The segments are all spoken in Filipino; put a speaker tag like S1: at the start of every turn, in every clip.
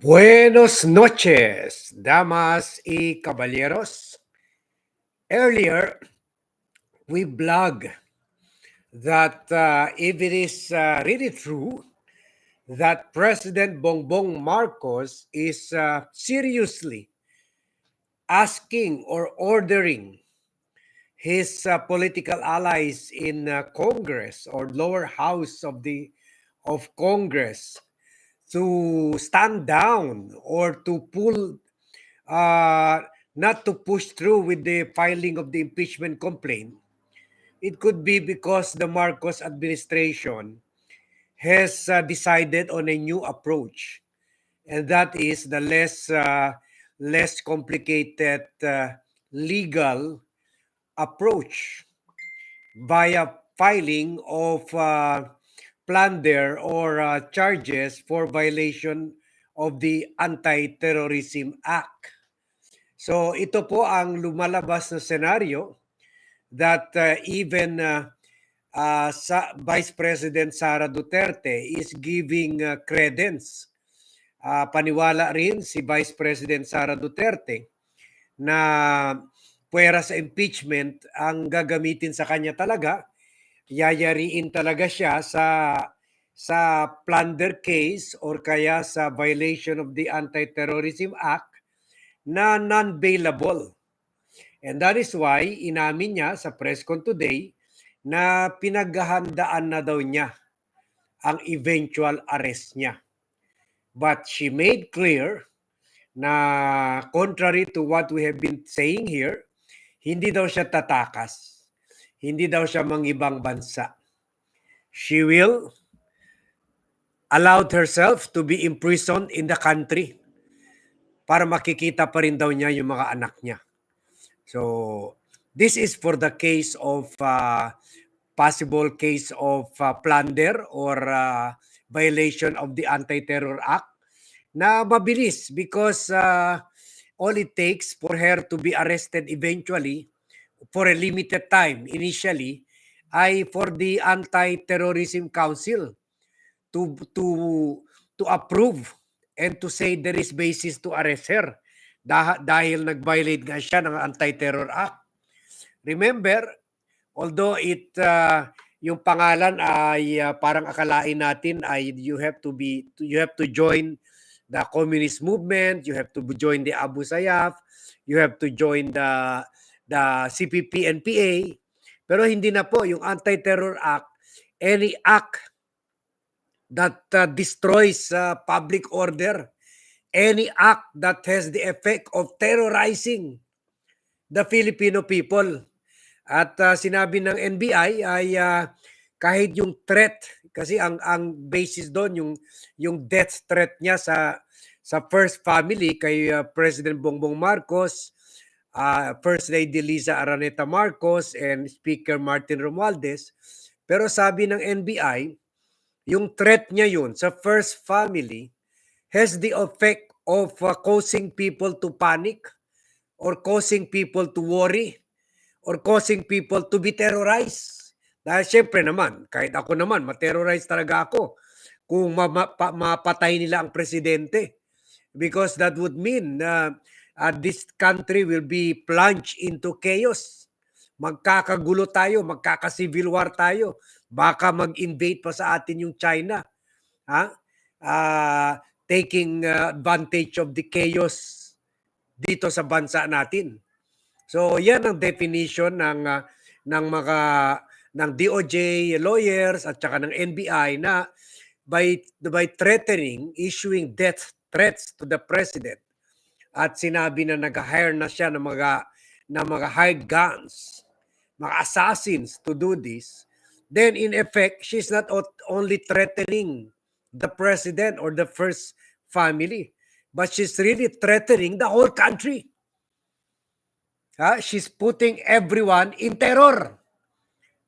S1: Buenos noches, damas y caballeros. Earlier, we blog that uh, if it is uh, really true that President Bongbong Marcos is uh, seriously asking or ordering his uh, political allies in uh, Congress or lower house of the of Congress to stand down or to pull uh, not to push through with the filing of the impeachment complaint. It could be because the marcos administration has uh, decided on a new approach and that is the less uh, less complicated uh, legal approach via filing of uh, plunder or uh, charges for violation of the Anti-Terrorism Act. So ito po ang lumalabas na senaryo that uh, even uh, uh, sa Vice President Sara Duterte is giving uh, credence. Uh, paniwala rin si Vice President Sara Duterte na puwera sa impeachment ang gagamitin sa kanya talaga yayariin talaga siya sa sa plunder case or kaya sa violation of the Anti-Terrorism Act na non-bailable. And that is why inamin niya sa press con today na pinaghahandaan na daw niya ang eventual arrest niya. But she made clear na contrary to what we have been saying here, hindi daw siya tatakas hindi daw siya mangibang bansa. She will allowed herself to be imprisoned in the country para makikita pa rin daw niya yung mga anak niya. So, this is for the case of uh, possible case of uh, plunder or uh, violation of the Anti-Terror Act na mabilis because uh, all it takes for her to be arrested eventually for a limited time initially ay for the Anti-Terrorism Council to to to approve and to say there is basis to arrest her dah- dahil nag-violate nga siya ng Anti-Terror Act. Remember, although it uh, yung pangalan ay uh, parang akalain natin ay you have to be you have to join the communist movement, you have to join the Abu Sayyaf, you have to join the the CPP and PA. Pero hindi na po yung Anti-Terror Act, any act that uh, destroys uh, public order, any act that has the effect of terrorizing the Filipino people. At uh, sinabi ng NBI ay uh, kahit yung threat kasi ang ang basis doon yung yung death threat niya sa sa first family kay uh, President Bongbong Marcos uh, First Lady Liza Araneta Marcos and Speaker Martin Romualdez. Pero sabi ng NBI, yung threat niya yun sa first family has the effect of uh, causing people to panic or causing people to worry or causing people to be terrorized. Dahil syempre naman, kahit ako naman, ma-terrorize talaga ako kung ma- ma- mapatay nila ang presidente. Because that would mean na uh, uh, this country will be plunged into chaos. Magkakagulo tayo, magkaka-civil war tayo. Baka mag-invade pa sa atin yung China. Ha? Uh, taking uh, advantage of the chaos dito sa bansa natin. So, yan ang definition ng uh, ng mga ng DOJ lawyers at saka ng NBI na by by threatening issuing death threats to the president at sinabi na nag-hire na siya ng mga ng mga hired guns, mga assassins to do this, then in effect, she's not only threatening the president or the first family, but she's really threatening the whole country. Ha? She's putting everyone in terror,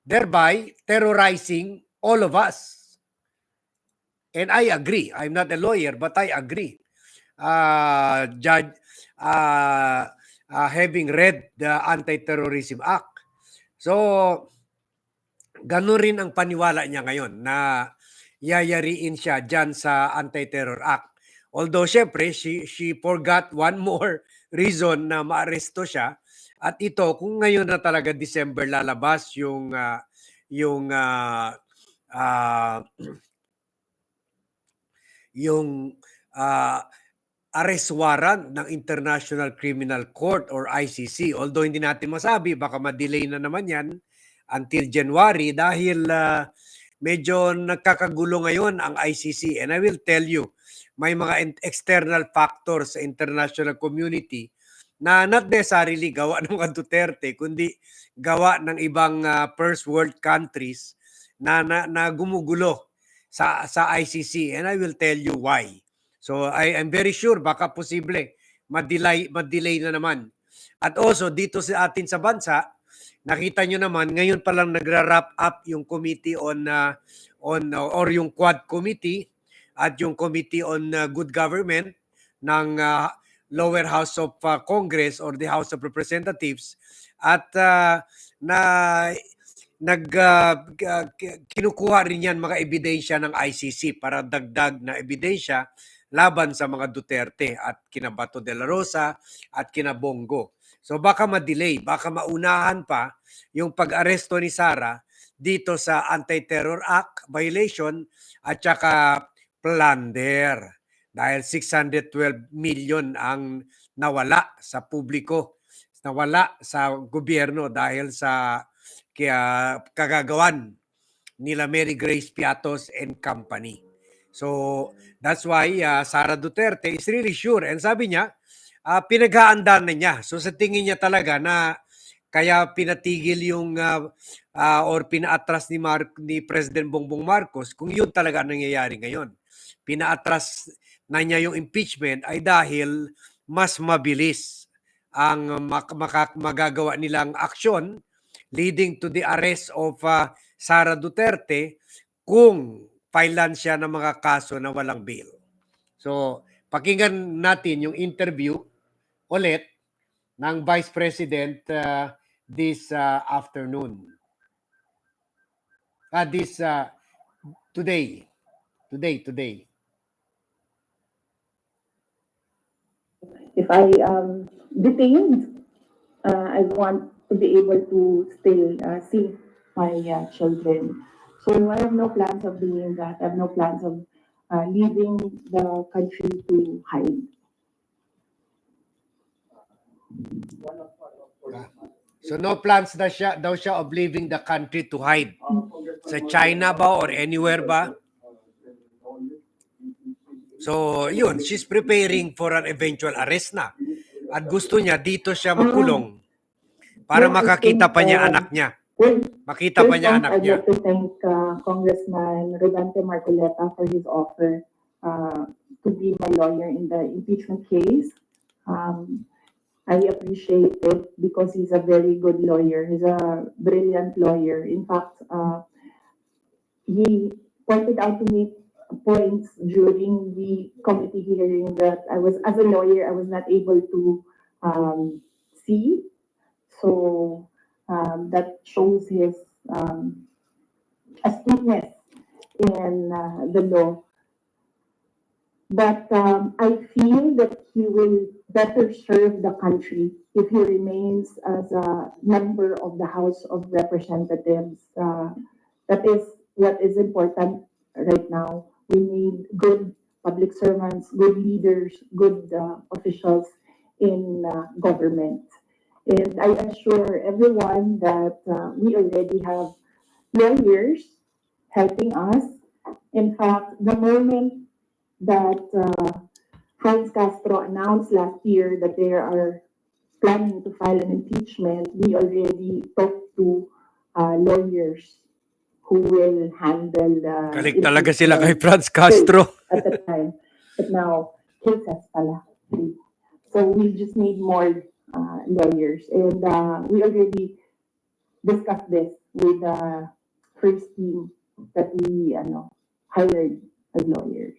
S1: thereby terrorizing all of us. And I agree. I'm not a lawyer, but I agree uh, judge uh, uh, having read the Anti-Terrorism Act. So, ganun rin ang paniwala niya ngayon na yayariin siya dyan sa Anti-Terror Act. Although syempre she she forgot one more reason na maaresto siya at ito kung ngayon na talaga December lalabas yung ah, yung ah, ah, yung ah, arrest warrant ng International Criminal Court or ICC. Although hindi natin masabi, baka ma-delay na naman yan until January dahil ah, medyo nagkakagulo ngayon ang ICC. And I will tell you, may mga external factors sa international community na not necessarily gawa ng mga Duterte, kundi gawa ng ibang ah, first world countries na, na, na gumugulo sa, sa ICC. And I will tell you why. So I am very sure baka posible madelay madelay na naman. At also dito sa atin sa bansa, nakita nyo naman ngayon pa lang nagra-wrap up yung committee on uh, on uh, or yung Quad committee at yung committee on uh, good government ng uh, lower house of uh, Congress or the House of Representatives at uh, na nag uh, kinukuha rin yan mga ebidensya ng ICC para dagdag na ebidensya laban sa mga Duterte at kina Bato de la Rosa at kina Bongo. So baka ma-delay, baka maunahan pa yung pag-aresto ni Sara dito sa Anti-Terror Act violation at saka plunder. Dahil 612 million ang nawala sa publiko, nawala sa gobyerno dahil sa kaya kagagawan nila Mary Grace Piatos and Company. So that's why uh, Sara Duterte is really sure and sabi niya uh, pinaghaandaan na niya. So sa tingin niya talaga na kaya pinatigil yung uh, uh, or pinaatras ni, Mar- ni President Bongbong Marcos kung yun talaga ang nangyayari ngayon. Pinaatras na niya yung impeachment ay dahil mas mabilis ang mak- maka- magagawa nilang aksyon leading to the arrest of uh, Sara Duterte kung filean siya ng mga kaso na walang bail. So, pakinggan natin yung interview ulit ng Vice President uh, this uh, afternoon. Ah, this uh, today. Today, today.
S2: if I um, detained, uh, I want to be able to still uh, see my uh, children. So I have no plans of doing that. I have no plans of uh, leaving the country to hide.
S1: So no plans na siya, daw siya of leaving the country to hide. Sa China ba or anywhere ba? So, yun, she's preparing for an eventual arrest na. At gusto niya dito siya makulong para makakita pa niya
S2: uh,
S1: anak niya.
S2: Well,
S1: Makita pa niya anak
S2: I'd
S1: niya.
S2: like to thank uh, Congressman Rodante Marcoleta for his offer uh, to be my lawyer in the impeachment case. Um, I appreciate it because he's a very good lawyer. He's a brilliant lawyer. In fact, uh, he pointed out to me points during the committee hearing that I was, as a lawyer, I was not able to um, see. So um, that shows his um, astuteness in uh, the law. But um, I feel that he will better serve the country if he remains as a member of the House of Representatives. Uh, that is what is important right now. We need good public servants, good leaders, good uh, officials in uh, government. And I assure everyone that uh, we already have lawyers helping us. In fact, the moment that uh, Franz Castro announced last year that they are planning to file an impeachment, we already talked to uh, lawyers who will handle the
S1: Galing talaga sila kay Franz Castro.
S2: at the time. But now, cases pala. So we just need more uh, lawyers. And uh, we already discussed this with the first team that we ano, hired as lawyers.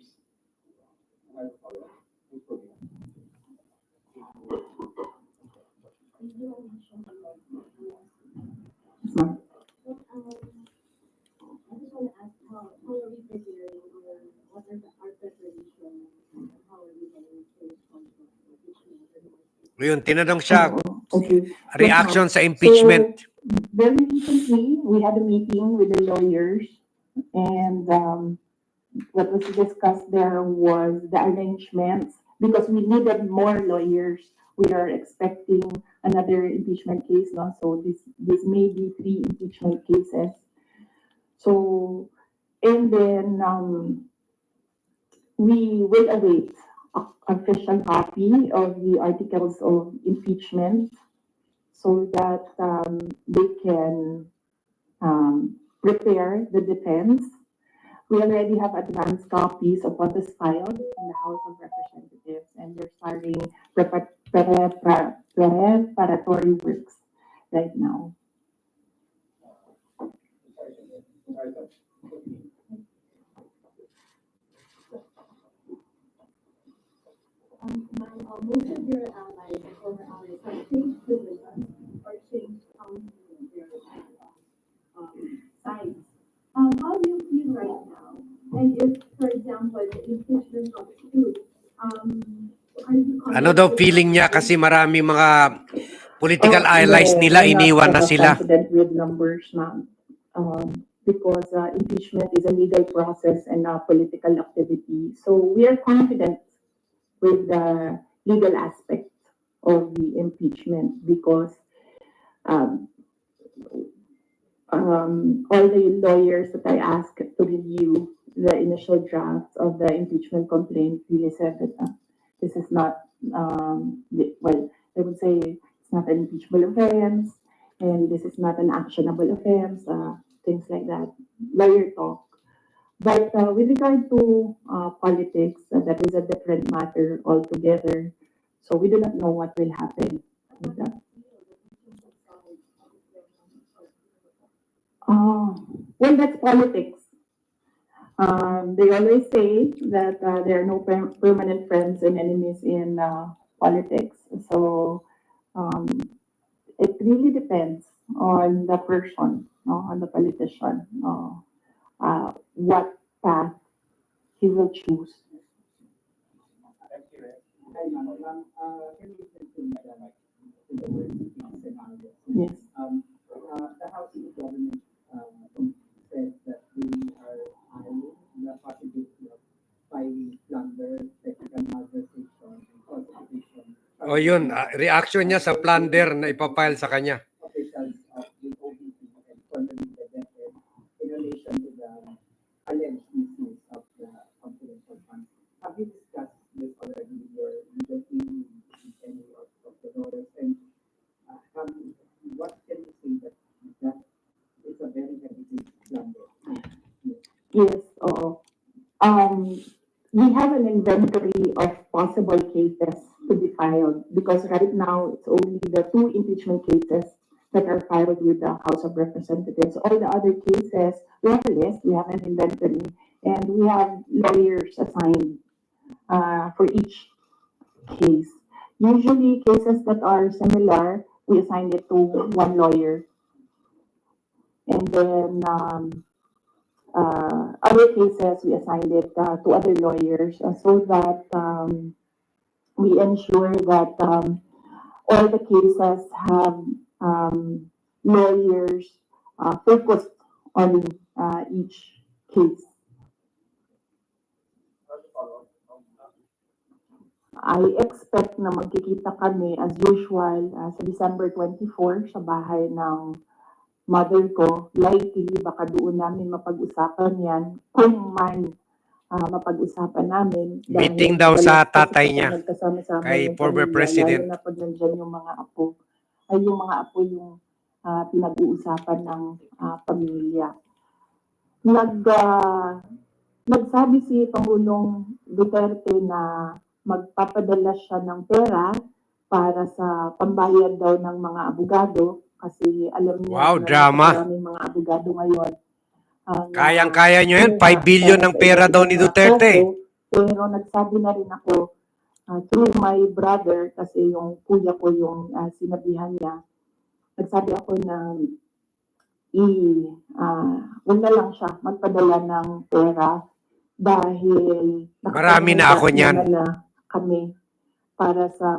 S1: Yun, tinanong siya,
S2: Oo, okay.
S1: reaction sa impeachment.
S2: Very recently, we had a meeting with the lawyers and um, what was discussed there was the arrangements because we needed more lawyers. We are expecting another impeachment case now, so this, this may be three impeachment cases. So, and then, um, we will await official copy of the articles of impeachment so that um, they can um, prepare the defense. We already have advanced copies of what is filed in the House of Representatives, and they're starting prepar- prepar- preparatory works right now.
S3: Um, my, uh, or um, their, uh, um. Um, how do you feel right now? And if, for example, the impeachment of truth, um, are you?
S1: Ano daw feeling niya kasi marami mga political
S2: Oh,
S1: allies
S2: no,
S1: nila,
S2: we're not,
S1: iniwan na sila.
S2: Confident with numbers, ma'am. Um, because uh, impeachment is a legal process and a political activity. So we are confident with the legal aspect of the impeachment because um, um, all the lawyers that I asked to review the initial drafts of the impeachment complaint really said that uh, this is not, um, well, they would say it's not an impeachable offense, and this is not an actionable offense, uh, things like that, lawyer talk. But uh, with regard to uh, politics, uh, that is a different matter altogether. So we do not know what will happen with that. Uh, well, that's politics. Um, they always say that uh, there are no per- permanent friends and enemies in uh, politics. So um, it really depends on the person, on the politician, uh, uh, what path he will choose. Yes.
S4: Um, the House of Government, um, said that we are eyeing the possibility of filing plunder, technical and falsification.
S1: O yun, ah, reaction niya sa plunder na ipapile sa kanya.
S2: Oo. Um, we have an inventory of possible cases to be filed because right now it's only the two impeachment cases that are filed with the House of Representatives. All the other cases, we have a list, we have an inventory, and we have lawyers assigned uh, for each case. Usually cases that are similar, we assign it to one lawyer. And then, um, uh, other cases, we assigned it uh, to other lawyers uh, so that um, we ensure that um, all the cases have um, lawyers uh, focused on uh, each case. I expect na magkikita kami as usual uh, sa December 24 sa bahay ng mother ko. Likely baka doon namin mapag-usapan yan kung man ah, mapag-usapan namin.
S1: Meeting daw sa tatay niya, kay
S2: yung
S1: former
S2: pamilya,
S1: president.
S2: Lalo na pag nandyan yung mga apo. Ay yung mga apo yung ah, pinag-uusapan ng ah, pamilya. Nag, ah, nagsabi si Pangulong Duterte na magpapadala siya ng pera para sa pambayad daw ng mga abogado kasi alam niya
S1: Wow, drama.
S2: maraming mga abogado ngayon. na
S1: Kayang-kaya nyo yan, 5
S2: kumuha
S1: billion ng
S2: sa
S1: pera daw ni Duterte.
S2: kaso. Pero nagsabi na rin ako ah, through my brother kasi yung kuya ko yung ah, sinabihan niya. Nagsabi ako na i ah, wag na lang siya magpadala ng pera dahil
S1: Marami na ako niyan.
S2: na kami para sa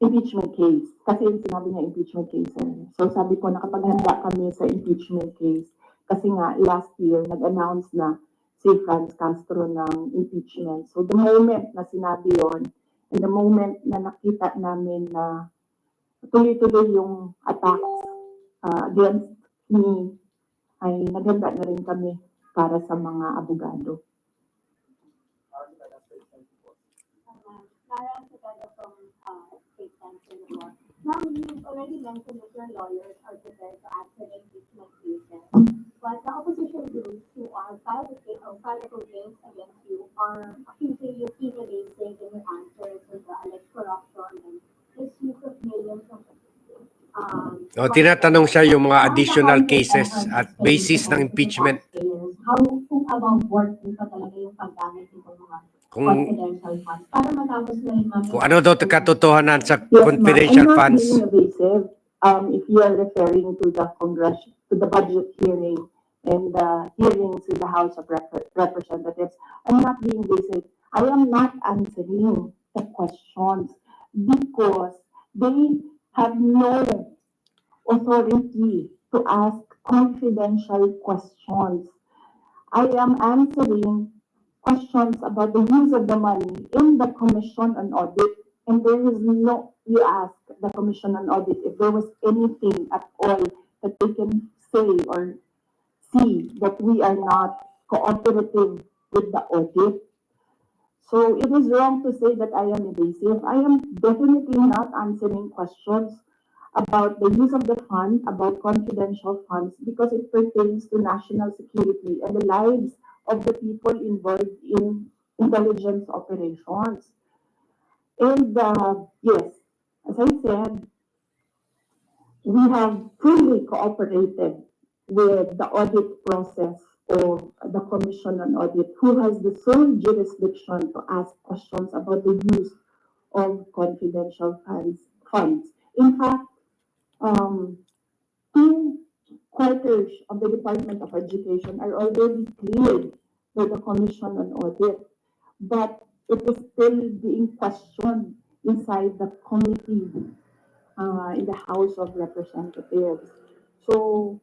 S2: impeachment case. Kasi yung sinabi niya impeachment case. eh. So sabi ko, nakapaghanda kami sa impeachment case. Kasi nga, last year, nag-announce na si Franz Castro ng impeachment. So the moment na sinabi yon and the moment na nakita namin na tuloy-tuloy yung attacks uh, against me, ay naghanda na rin kami para sa mga abogado.
S3: Um, Clara Cepeda from, uh, Law. Now, you've already mentioned that your lawyers are prepared to answer impeachment cases. But the opposition groups who are filed a complaint against you are accusing you of evading in your answers to the alleged corruption and misuse of millions of, um.
S1: O, tinatanong siya yung mga additional cases at basis ng impeachment.
S3: How, kung din pa talaga yung paggamit ng mga
S1: Kung,
S3: confidential funds para matapos na rin mami.
S1: kung ano daw katotohanan sa
S2: Yes,
S1: confidential funds.
S2: Um, if you are referring to the Congress, to the budget hearing and the hearings in the House of Rep- Representatives, I'm not being evasive. I am not answering the questions because they have no authority to ask confidential questions. I am answering questions about the use of the money the Commission on Audit and there is no, you ask the Commission on Audit if there was anything at all that they can say or see that we are not cooperative with the audit. So it is wrong to say that I am evasive. I am definitely not answering questions about the use of the fund, about confidential funds, because it pertains to national security and the lives of the people involved in intelligence operations. And, uh, yes, as I said, we have fully cooperated with the audit process of the Commission on Audit, who has the sole jurisdiction to ask questions about the use of confidential funds. funds. In fact, um, two quarters of the Department of Education are already cleared by the Commission on Audit, but it is still being questioned inside the committee uh, in the House of Representatives. So,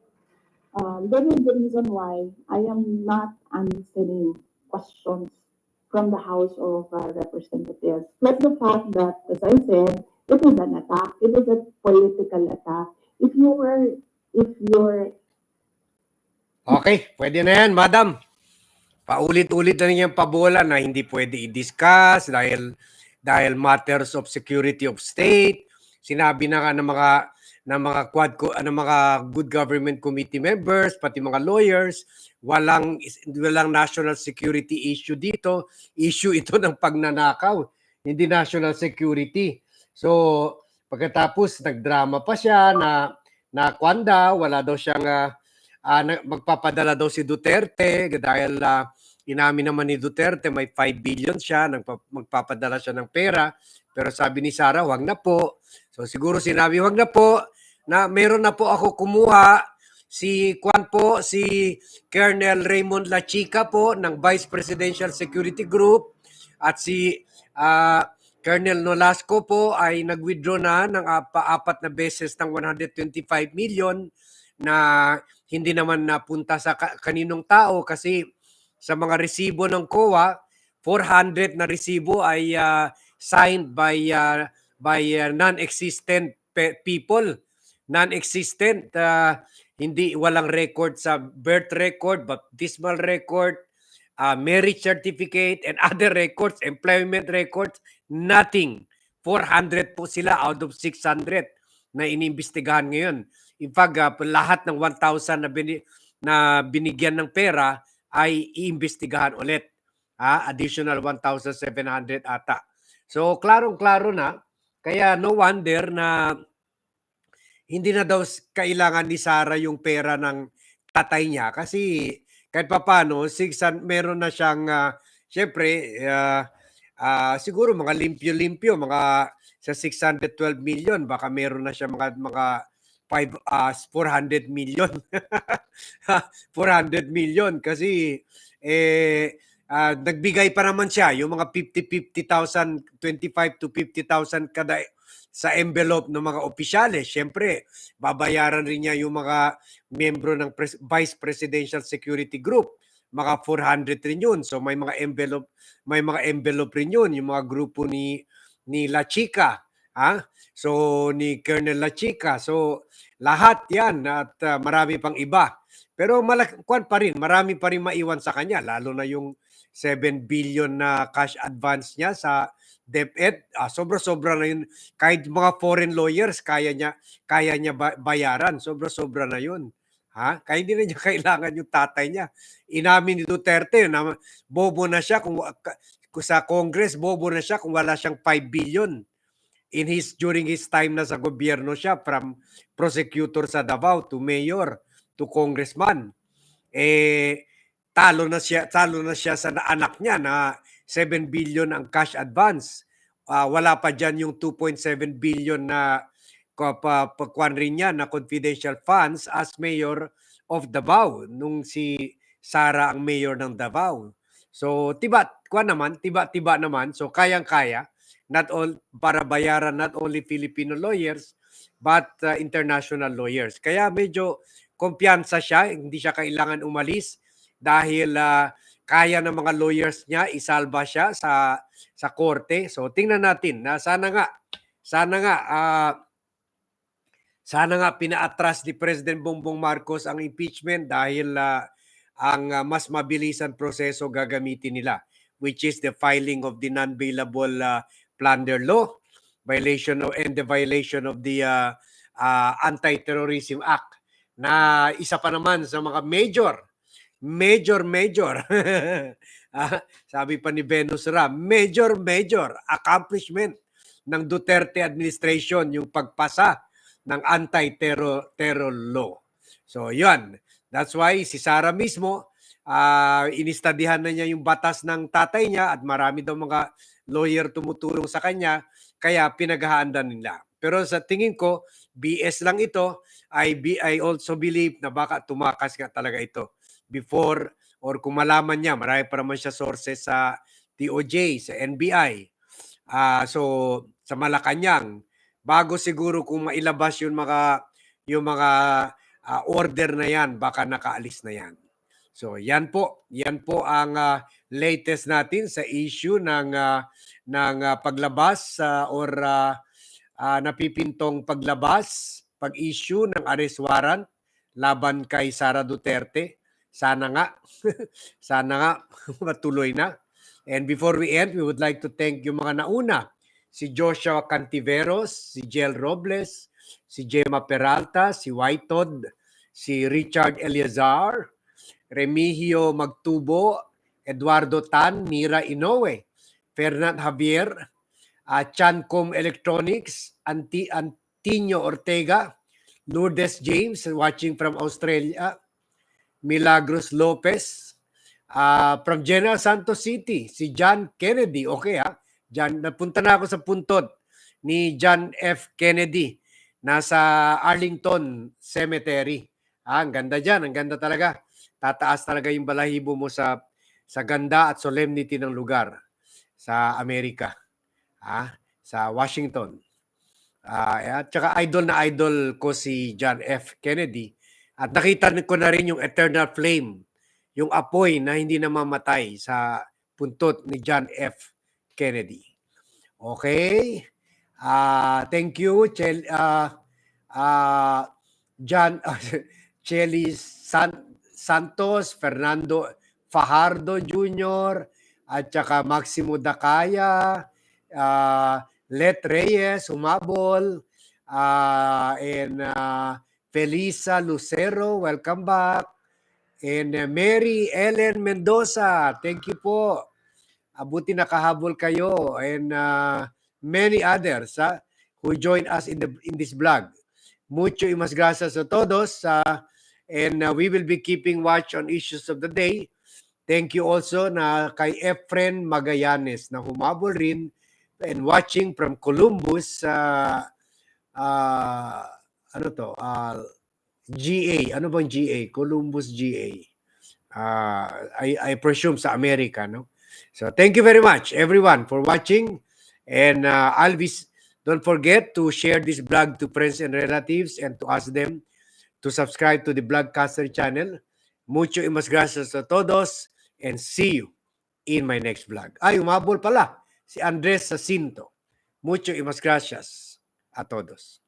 S2: um, that is the reason why I am not answering questions from the House of uh, Representatives. Plus the fact that, as I said, it is an attack. It is a political attack. If you were, if you're
S1: Okay, pwede na yan, madam. Paulit-ulit na niyang pabola na hindi pwede i-discuss dahil dahil matters of security of state. Sinabi na nga ng mga ng mga quad ng mga good government committee members pati mga lawyers walang walang national security issue dito issue ito ng pagnanakaw hindi national security so pagkatapos nagdrama pa siya na na kwanda wala daw siyang ah, na- magpapadala daw si Duterte dahil ah, inamin naman ni Duterte may 5 billion siya nagpa- magpapadala siya ng pera. Pero sabi ni Sara wag na po. So siguro sinabi wag na po na meron na po ako kumuha. Si Kwan po si Colonel Raymond Lachica po ng Vice Presidential Security Group. At si ah, Colonel Nolasco po ay nag-withdraw na ng paapat na beses ng 125 million na hindi naman napunta sa ka- kaninong tao. Kasi sa mga resibo ng COA, 400 na resibo ay ah, signed by ah, by ah, non-existent pe- people. Non-existent, ah, hindi walang record sa birth record, baptismal record, ah, marriage certificate and other records, employment records, nothing. 400 po sila out of 600 na inimbestigahan ngayon. In fact, ah, lahat ng 1,000 na, bini, na binigyan ng pera ay iimbestigahan ulit. Ah, additional 1,700 ata. So, klarong-klaro na. Kaya no wonder na hindi na daw kailangan ni Sara yung pera ng tatay niya kasi kahit papano, sixan, meron na siyang, ah, syempre, ah, ah, siguro mga limpyo-limpyo, mga sa 612 million, baka meron na siya mga, mga 5, ah, 400 million. 400 million kasi eh, ah, nagbigay pa naman siya yung mga 50, 50,000, 25 to 50,000 kada sa envelope ng mga opisyales. Siyempre, babayaran rin niya yung mga miyembro ng pres- Vice Presidential Security Group. Mga 400 rin yun. So may mga envelope, may mga envelope rin yun. Yung mga grupo ni ni La Chica, ha? So ni Colonel La Chica. So lahat 'yan at ah, marami pang iba. Pero malaki kwan pa rin, marami pa rin maiwan sa kanya lalo na yung 7 billion na cash advance niya sa DepEd. Ah, sobra-sobra na yun. Kahit mga foreign lawyers kaya niya kaya niya ba- bayaran. Sobra-sobra na yun. Ha? Kaya hindi na niya kailangan yung tatay niya. Inamin ni Duterte na bobo na siya kung kung sa Congress bobo na siya kung wala siyang 5 billion in his during his time na sa gobyerno siya from prosecutor sa Davao to mayor to congressman eh talo na siya talo na siya sa na- anak niya na 7 billion ang cash advance Ah, wala pa diyan yung 2.7 billion na pa, pa, pakuan rin niya na confidential funds as mayor of Davao nung si Sara ang mayor ng Davao. So tiba kuan naman, tiba-tiba naman. So kayang-kaya not all para bayaran not only Filipino lawyers but uh, international lawyers. Kaya medyo kumpiyansa siya, hindi siya kailangan umalis dahil ah, kaya ng mga lawyers niya isalba siya sa sa korte. So tingnan natin na sana nga sana nga ah, sana nga pinaatras ni President Bongbong Marcos ang impeachment dahil ah, ang ah, mas mabilisan proseso gagamitin nila which is the filing of the non-bailable ah, plunder law violation of and the violation of the ah, ah, Anti-Terrorism Act na isa pa naman sa mga major major major Ah, sabi pa ni Venus Ram major major accomplishment ng Duterte administration yung pagpasa ng anti-terror terror law. So, yun. That's why si Sara mismo, ah inistadihan na niya yung batas ng tatay niya at marami daw mga lawyer tumutulong sa kanya, kaya pinaghahandaan nila. Pero sa tingin ko, BS lang ito. I, be, I also believe na baka tumakas nga talaga ito before or kung malaman niya, marami pa naman siya sources sa DOJ, sa NBI. Ah, so sa Malacanang, bago siguro kung mailabas yung mga yung mga ah, order na yan, baka nakaalis na yan. So yan po, yan po ang ah, latest natin sa issue ng ah, ng ah, paglabas ah, or ah, ah, napipintong paglabas, pag-issue ng arrest warrant laban kay Sara Duterte. Sana nga, sana nga matuloy na. And before we end, we would like to thank yung mga nauna. Si Joshua Cantiveros, si Jel Robles, si Gemma Peralta, si White Todd, si Richard Eliazar, Remigio Magtubo, Eduardo Tan, Mira Inoue, Fernand Javier, uh, Chancom Electronics, Anti Antinio Ortega, Lourdes James watching from Australia, Milagros Lopez, uh, from General Santos City, si John Kennedy. Okay ha? John, napunta na ako sa puntod ni John F. Kennedy. Nasa Arlington Cemetery. Ah, ang ganda dyan. Ang ganda talaga. Tataas talaga yung balahibo mo sa sa ganda at solemnity ng lugar sa Amerika. Ah, sa Washington. Ah, at saka idol na idol ko si John F. Kennedy. At nakita ko na rin yung eternal flame, yung apoy na hindi namamatay sa puntot ni John F. Kennedy. Okay? Ah, thank you, Chel, ah, ah, John, Chelly San, Santos, Fernando Fajardo Jr., at saka Maximo Dakaya, ah, Let Reyes, Humabol, ah, and ah, Felisa Lucero, welcome back. And uh, Mary Ellen Mendoza, thank you po. Abuti nakahabol kayo and uh, many others ha, who join us in the in this vlog. Mucho y mas gracias a todos uh, and uh, we will be keeping watch on issues of the day. Thank you also na kay Efren Magallanes na humabol rin and watching from Columbus uh, uh, ano to? Uh, GA. Ano bang GA? Columbus GA. Uh, I, I presume sa Amerika, no? So thank you very much everyone for watching and uh, I'll be Don't forget to share this blog to friends and relatives and to ask them to subscribe to the Blogcaster channel. Mucho y mas gracias a todos and see you in my next vlog. Ay, umabol pala si Andres Jacinto. Mucho y mas gracias a todos.